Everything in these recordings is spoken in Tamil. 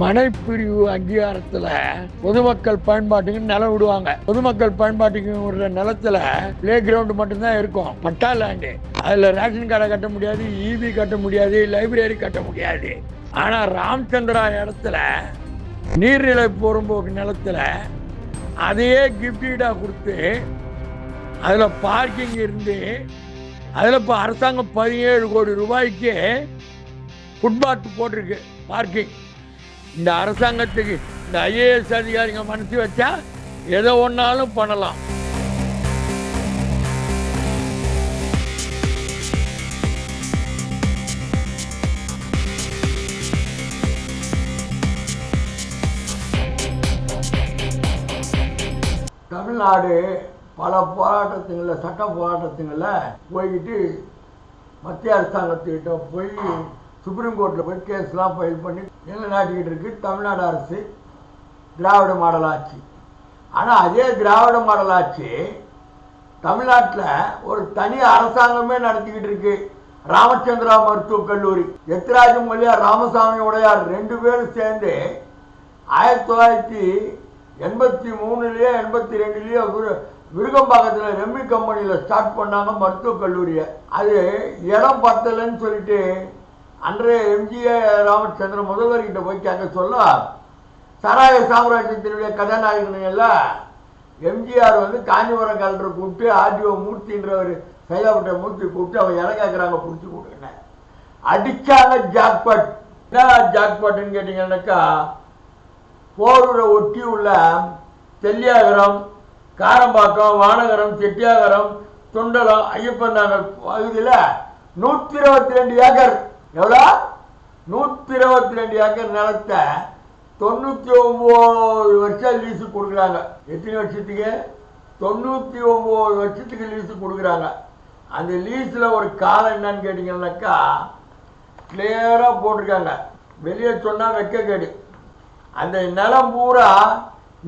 மனைப்பிரிவு அங்கீகாரத்துல பொதுமக்கள் பயன்பாட்டுக்கு நிலம் விடுவாங்க. பொதுமக்கள் பயன்பாட்டுக்கு விடுற நிலத்துல பிளே கிரவுண்ட் மட்டும்தான் இருக்கும். பட்டா லேண்டு அதுல ரேஷன் கடை கட்ட முடியாது ஈபி கட்ட முடியாது லைப்ரரி கட்ட முடியாது. ஆனா ராமச்சந்திரா இடத்துல நீர்நிலை புறம்போக்கு நிலத்துல அதையே கிஃப்டீடா கொடுத்து அதுல பார்க்கிங் இருந்து அதில் இப்போ அரசாங்கம் பதினேழு கோடி ரூபாய்க்கு ஃபுட்பாத் போட்டிருக்கு பார்க்கிங் இந்த அரசாங்கத்துக்கு இந்த ஐஏஎஸ் அதிகாரிங்க மனசு வச்சா எதை ஒன்றாலும் பண்ணலாம். தமிழ்நாடு பல போராட்டத்துங்களில் சட்ட போராட்டத்துங்களில் போய்கிட்டு மத்திய அரசாங்கத்துக்கிட்ட போய் சுப்ரீம் கோர்ட்டில் போய் கேஸ்லாம் ஃபைல் பண்ணி நிலைநாட்டிக்கிட்டு இருக்கு? தமிழ்நாடு அரசு திராவிட மாடல் ஆட்சி. ஆனால் அதே திராவிட மாடல் ஆட்சி தமிழ்நாட்டில் ஒரு தனி அரசாங்கமே நடத்திக்கிட்டு இருக்கு. ராமச்சந்திரா மருத்துவக் கல்லூரி. எத்ராஜ மொழியார் ராமசாமி உடையார் ரெண்டு பேரும் சேர்ந்து ஆயிரத்தி தொள்ளாயிரத்தி எண்பத்தி மூணுலேயோ எண்பத்தி ரெண்டுலேயோ விருகம்பாக்கத்தில் ரெம்மி கம்பெனியில் ஸ்டார்ட் பண்ணாங்க மருத்துவக் கல்லூரியை. அது இடம் பத்தலைன்னு சொல்லிட்டு அன்றைய எம்ஜிஏ ராமச்சந்திர முதல்வர்கிட்ட போய் கேட்க சொல்ல சராய சாம்ராஜ்யத்தினுடைய கதாநாயகன் எல்லாம் எம்ஜிஆர் வந்து காஞ்சிபுரம் கலெக்டர் கூப்பிட்டு ஆர்டிஓ மூர்த்தின்றவர் சைதாப்பட்ட மூர்த்தி கூப்பிட்டு அவங்க இடம் கேட்குறாங்க பிடிச்சி கொடுங்க. அடிச்சாங்க ஜாக்பாட் என்ன ஜாக்பாட்டுன்னு கேட்டிங்கன்னாக்கா போரூரை ஒட்டி உள்ள தெல்லியாகரம் காரம்பாக்கம் வானகரம் செட்டியாகரம் தொண்டலம் ஐயப்பன் நகர் பகுதியில் நூற்றி இருபத்தி ரெண்டு ஏக்கர் எவ்வளோ? நூற்றி இருபத்தி ரெண்டு ஏக்கர் நிலத்தை தொண்ணூற்றி ஒம்பது வருஷம் லீஸு கொடுக்குறாங்க. எத்தனை வருஷத்துக்கு? தொண்ணூற்றி ஒம்பது வருஷத்துக்கு லீஸு கொடுக்குறாங்க. அந்த லீஸில் ஒரு காலம் என்னன்னு கேட்டிங்கன்னாக்கா கிளியராக போட்டிருக்காங்க. வெளியே சொன்னால் வெக்கக்கேடு அந்த நிலம் பூரா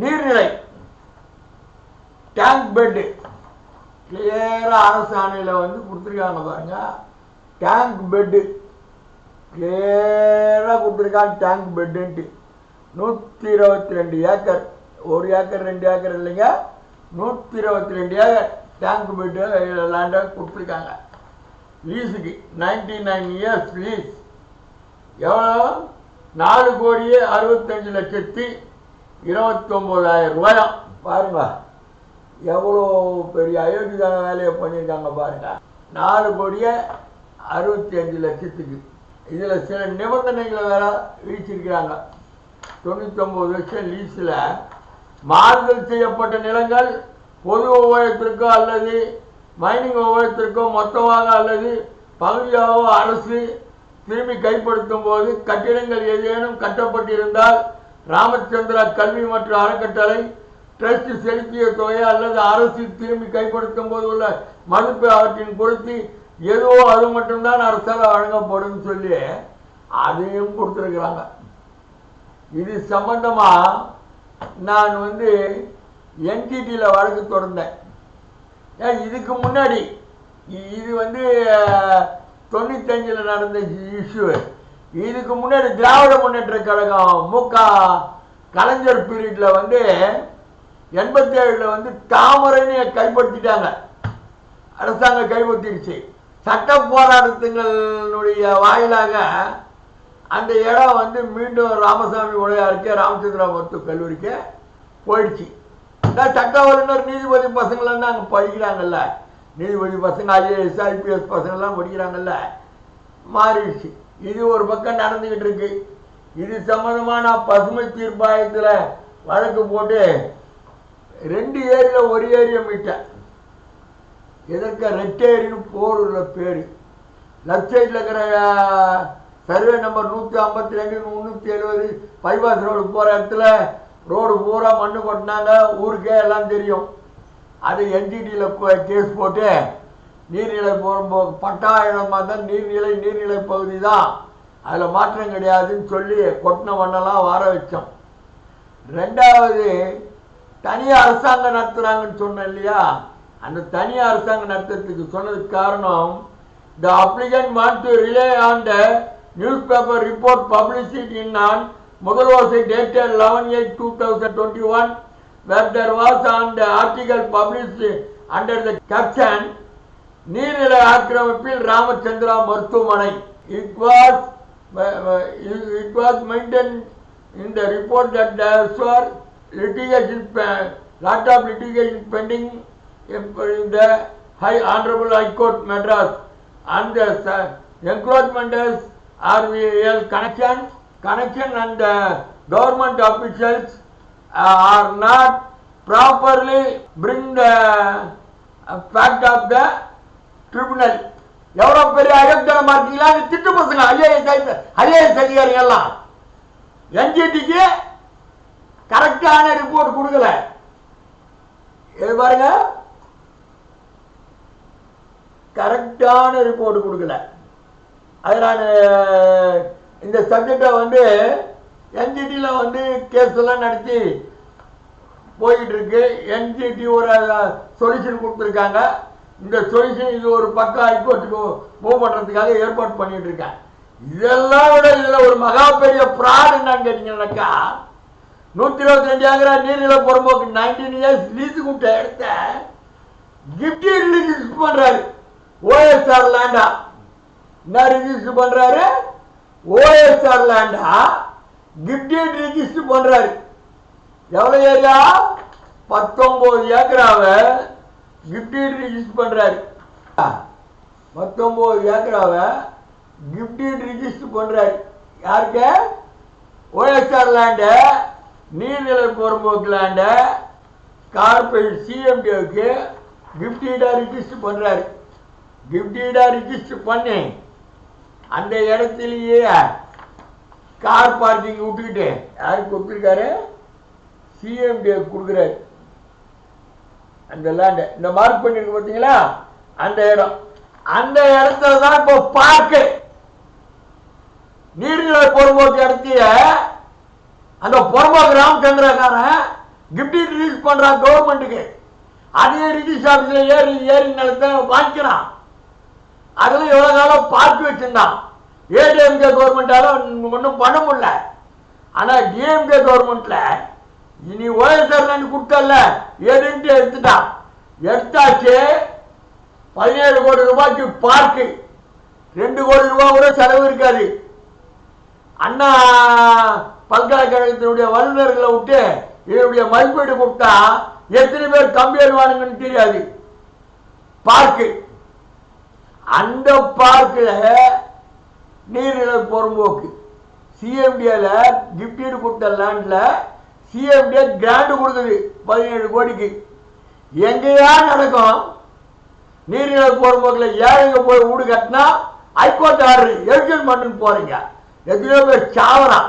நீர்நிலை. டேங்க் பெட்டு கிளியராக அரசாணையில் வந்து கொடுத்துருக்காங்க பாருங்க. டேங்க் பெட்டு கிளியராக கொடுத்துருக்கான் டேங்க் பெட்டுன்ட்டு நூற்றி இருபத்தி ரெண்டு ஏக்கர். ஒரு ஏக்கர் ரெண்டு ஏக்கர் இல்லைங்க. நூற்றி இருபத்தி ரெண்டு ஏக்கர் டேங்க் பெட்டு லேண்டாக கொடுத்துருக்காங்க. லீஸுக்கு நைன்டி நைன் இயர்ஸ் லீஸ் எவ்வளோ நாலு கோடியே அறுபத்தஞ்சு லட்சத்தி இருபத்தொம்போதாயிரம் ரூபாயும் பாருங்க. எவ்வளோ பெரிய அயோக்கியதான வேலையை பண்ணியிருக்காங்க பாருங்க. நாலு கோடியே அறுபத்தி அஞ்சு லட்சத்துக்கு. இதில் சில நிபந்தனைகளை வேற விதிச்சிருக்கிறாங்க. தொண்ணூத்தொம்பது லட்சம் லீஸில் மாறுதல் செய்யப்பட்ட நிலங்கள் பொது உபயோகத்திற்கோ அல்லது மைனிங் உபயோகத்திற்கோ மொத்தமாக அல்லது பகுதியாகவோ அரசு திரும்பி கைப்படுத்தும் போது கட்டிடங்கள் ஏதேனும் கட்டப்பட்டிருந்தால் ராமச்சந்திரா கல்வி மற்றும் அறக்கட்டளை ட்ரஸ்ட் செலுத்திய தொகை அல்லது அரசு திரும்பி கைப்படுத்தும் போது உள்ள மதிப்பு அவற்றின் பொருத்தி ஏதோ அது மட்டும்தான் அரசால் வழங்கப்படும் சொல்லி அதையும் கொடுத்துருக்குறாங்க. இது சம்பந்தமாக நான் வந்து என்டிடியில் வழக்கு தொடர்ந்தேன். ஏன் இதுக்கு முன்னாடி இது வந்து தொண்ணூத்தஞ்சில் நடந்த இஷ்யூ இதுக்கு முன்னாடி திராவிட முன்னேற்ற கழகம் முக கலைஞர் பீரியடில் வந்து எண்பத்தி ஏழில் வந்து தாமரைன்னு கைப்பற்றிட்டாங்க. அரசாங்கம் கைப்பற்றிடுச்சு சட்ட போராட்டத்தினுடைய வாயிலாக அந்த இடம் வந்து மீண்டும் ராமசாமி உடையாருக்கு ராமச்சந்திரா மருத்துவ கல்லூரிக்கு போயிடுச்சு. இந்த சட்ட வல்லுநர் நீதிபதி பசங்களாம் அங்கே படிக்கிறாங்கல்ல. நீதிபதி பசங்க ஐஏஎஸ் ஐபிஎஸ் பசங்கள்லாம் படிக்கிறாங்கல்ல. மாறிடுச்சு. இது ஒரு பக்கம் நடந்துக்கிட்டு இருக்கு. இது சம்மந்தமாக நான் பசுமை தீர்ப்பாயத்தில் வழக்கு போட்டு ரெண்டு ஏரியில் ஒரு ஏரியை மீட்டேன். எதற்கு ரெட்டேரின்னு போரூர்ல பேர்? லெஃப்ட் சைடில் இருக்கிற சர்வே நம்பர் நூற்றி ஐம்பத்தி ரெண்டு முந்நூற்றி எழுபது பைபாஸ் ரோடு போகிற இடத்துல ரோடு பூரா மண்ணு கொட்டினாங்க. ஊருக்கே எல்லாம் தெரியும். அது என்ஜிடியில் கேஸ் போட்டு நீர்நிலை போகும்போது பட்டா இடமா தான் நீர்நிலை நீர்நிலை பகுதி தான் அதில் மாற்றம் கிடையாதுன்னு சொல்லி கொட்டின மண்ணெல்லாம் வர வச்சோம். ரெண்டாவது தனியாக அரசாங்கம் நடத்துகிறாங்கன்னு சொன்னேன் இல்லையா? அந்த தனி அரசாங்கம் நடத்துறதுக்கு சொன்னது காரணம் the applicant want to rely on the newspaper report published in on முதல்வாசி dated eleven eight two thousand twenty one where there was on the article publish under the caption நீர்நிலை ஆக்கிரமிப்பில் ராமச்சந்திரா மருத்துவமனை it was it was maintain in the report that there litigation lot of litigation pending in in the High Honorable High Court Madras and the uh, encroachmenters RVL connection, connection and the government officials uh, are not properly bring the uh, fact of the tribunal. எவ்வளவு பெரிய அயோக்கியமா இருக்கீங்களா இந்த திட்டு பசங்க ஐஏஎஸ் ஐஏஎஸ் அதிகாரிகள் எல்லாம் என்ஜிடிக்கு கரெக்டான ரிப்போர்ட் கொடுக்கல இது பாருங்க கரெக்டான ரிப்போர்ட் கொடுக்கல. அது நான் இந்த சப்ஜெக்டை வந்து என்ஜிடியில் வந்து கேஸ் எல்லாம் நடத்தி போயிட்டு இருக்கு என்ஜிடி ஒரு சொல்யூஷன் கொடுத்துருக்காங்க. இந்த சொல்யூஷன் இது ஒரு பக்கம் ஹைகோர்ட்டுக்கு மூவ் பண்ணுறதுக்காக ஏற்பாடு பண்ணிட்டு இருக்கேன் இதெல்லாம் விட இதில் ஒரு மகா பெரிய ஃப்ராட் என்னன்னு கேட்டீங்கன்னாக்கா நூற்றி இருபத்தி ரெண்டு ஏக்கரா நீர்நிலை புறம்போக்கு நைன்டீன் இயர்ஸ் லீஸுக்கு விட்ட எடுத்த கிஃப்டி ரிஜிஸ்டர் பண்ணுறாரு ஓஎஸ்ஆர் லேண்டா என்ன ரிஜிஸ்டர் பண்ணுறாரு ஓஎஸ்ஆர் லேண்டா கிஃப்டி ரிஜிஸ்டர் பண்ணுறாரு எவ்வளோ ஏரியா? பத்தொம்போது ஏக்கராவை கிஃப்டி ரிஜிஸ்டர் பண்ணுறாரு பத்தொம்போது ஏக்கராவை கிஃப்டி ரிஜிஸ்டர் பண்ணுறாரு யாருக்கு? ஓஎஸ்ஆர் லேண்டு நீர்நிலை புறம்போக்கு லேண்டை கார்பரேட் சிஎம்டிஓக்கு கிஃப்டீடாக ரிஜிஸ்டர் பண்ணுறாரு கிஃப்டீடாக ரிஜிஸ்டர் பண்ணி அந்த இடத்துலையே கார் பார்க்கிங் விட்டுக்கிட்டு யாருக்கு கொடுத்துருக்காரு சிஎம்டிஏ கொடுக்குறாரு. அந்த லேண்டை இந்த மார்க் பண்ணிருக்கு பார்த்தீங்களா? அந்த இடம். அந்த இடத்துல தான் இப்போ பார்க்கு நீர்நிலை பொறுப்போக்கு இடத்திய அந்த பொறும்போக்கு ராமச்சந்திரக்காரன் கிஃப்டி ரிலீஸ் பண்றான் கவர்மெண்ட்டுக்கு அதே ரிஜிஸ்டர் ஆஃபீஸில் ஏறி ஏறி நிலத்தை வாங்கிக்கிறான். அதுல எவ்வளோ காலம் பார்த்து வச்சுருந்தான். ஏடிஎம்கே கவர்மெண்டால ஒன்றும் பண்ண முடியல. ஆனால் டிஎம்கே கவர்மெண்ட்டில் இனி ஓஎஸ்ஆர் கொடுத்தல ஏடிஎம்கே எடுத்துட்டான். எடுத்தாச்சு. பதினேழு கோடி ரூபாய்க்கு பார்க்கு ரெண்டு கோடி ரூபா கூட செலவு இருக்காது. அண்ணா பல்கலைக்கழகத்தினுடைய வல்லுநர்களை விட்டு இதனுடைய மதிப்பீடு கொடுத்தா எத்தனை பேர் கம்பி எழுவானுங்கன்னு தெரியாது. பார்க்கு அந்த பார்க்கில் நீர்நிலை பொறும்போக்கு. சிஎம்டியில் கிஃப்டீடு கொடுத்த லேண்டில் சிஎம்டிஏ கிராண்டு கொடுக்குது பதினேழு கோடிக்கு. எங்கேயா நடக்கும்? நீர்நிலை பொறும்போக்கில் ஏழைங்க போய் வீடு கட்டினா? ஹைகோர்ட் ஆர்டர் எவிக்ஷன் பண்ணுன்னு போகிறீங்க எத்தனையோ பேர் சாவரம்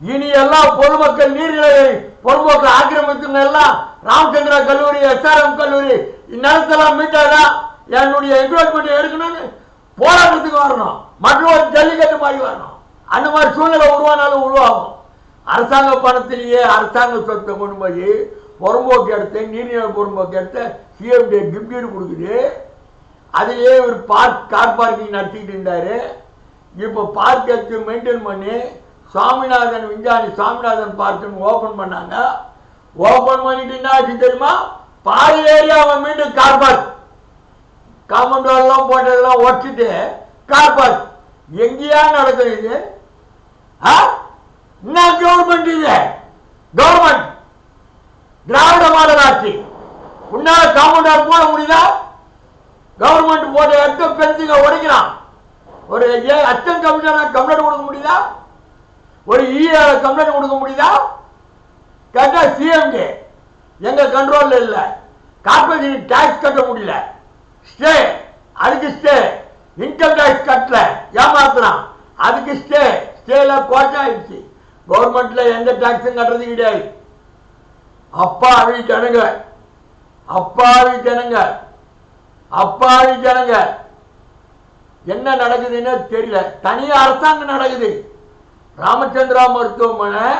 இனி எல்லாம் பொதுமக்கள் நீர்நிலை பொதுமக்கள் ஆக்கிரமித்துங்க எல்லாம் ராமச்சந்திரா கல்லூரி எஸ்ஆர்எம் கல்லூரி நிலத்தெல்லாம் மீட்டாதான் என்னுடைய என்ரோல்மெண்ட் எடுக்கணும்னு போராட்டத்துக்கு வரணும். மற்றும் ஒரு ஜல்லிக்கட்டு மாதிரி வரணும். அந்த மாதிரி சூழ்நிலை உருவானாலும் உருவாகும். அரசாங்க பணத்திலேயே அரசாங்க சொத்தை கொண்டு போய் புறம்போக்கு எடுத்து நீர்நிலை புறம்போக்கு எடுத்து சிஎம்டி கிஃப்டீடு கொடுக்குது. அதுலேயே ஒரு பார்க் கார் பார்க்கிங் நடத்திக்கிட்டு இருந்தார். இப்போ பார்க் எடுத்து மெயின்டைன் பண்ணி சுவாமிநாதன் விஞ்ஞானி சுவாமிநாதன் பார்க்குன்னு ஓப்பன் பண்ணாங்க. ஓப்பன் பண்ணிட்டு என்ன ஆச்சு தெரியுமா? பாதி ஏரியாவை மீண்டும் கார் பார்க் காமன் எல்லாம் போட்டதெல்லாம் ஒட்டிட்டு கார் பார்க் எங்கேயா நடக்கும் இது? ஆ? என்ன கவர்மெண்ட் இது? கவர்மெண்ட் திராவிட மாடல் ஆட்சி. உன்னால காமௌண்டர் போட முடியுதா? கவர்மெண்ட் போட்ட எட்டு பெருசுங்க உடைக்கிறான்? ஒரு ஏ- அச்சம் கமிஷனர் கம்ப்ளைண்ட் கொடுக்க முடியுதா? ஒரு இஏ கம்ப்ளைண்ட் கொடுக்க முடியுதா? கேட்டா சிஎம்டி எங்க கண்ட்ரோல்ல இல்லை. கார்பரேஷன் டேக்ஸ் கட்ட முடியல. ஸ்டே அதுக்கு ஸ்டே. இன்கம் டேக்ஸ் கட்டல ஏமாத்துறான். அதுக்கு ஸ்டே. ஸ்டேல கோட்டை ஆயிடுச்சு கவர்மெண்ட்ல எந்த டாக்ஸும் கட்டுறது கிடையாது. அப்பாவி ஜனங்க. அப்பாவி ஜனங்க. அப்பாவி ஜனங்க. என்ன நடக்குதுன்னு தெரியல. தனி அரசாங்கம் நடக்குது. ராமச்சந்திரா மருத்துவமனை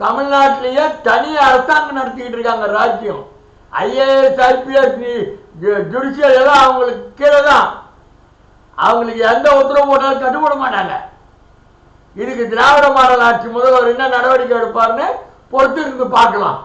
தமிழ்நாட்டிலேயே தனி அரசாங்கம் நடத்திக்கிட்டு இருக்காங்க ராஜ்யம். ஐஏஎஸ் ஐபிஎஸ் ஜுடிஷியல் எல்லாம் அவங்களுக்கு கீழே தான். அவங்களுக்கு எந்த உத்தரவு போட்டாலும் கட்டுப்பட மாட்டாங்க. இதுக்கு திராவிட மாடல் ஆட்சி முதல்வர் என்ன நடவடிக்கை எடுப்பார்னு பொறுத்து இருந்து பார்க்கலாம்.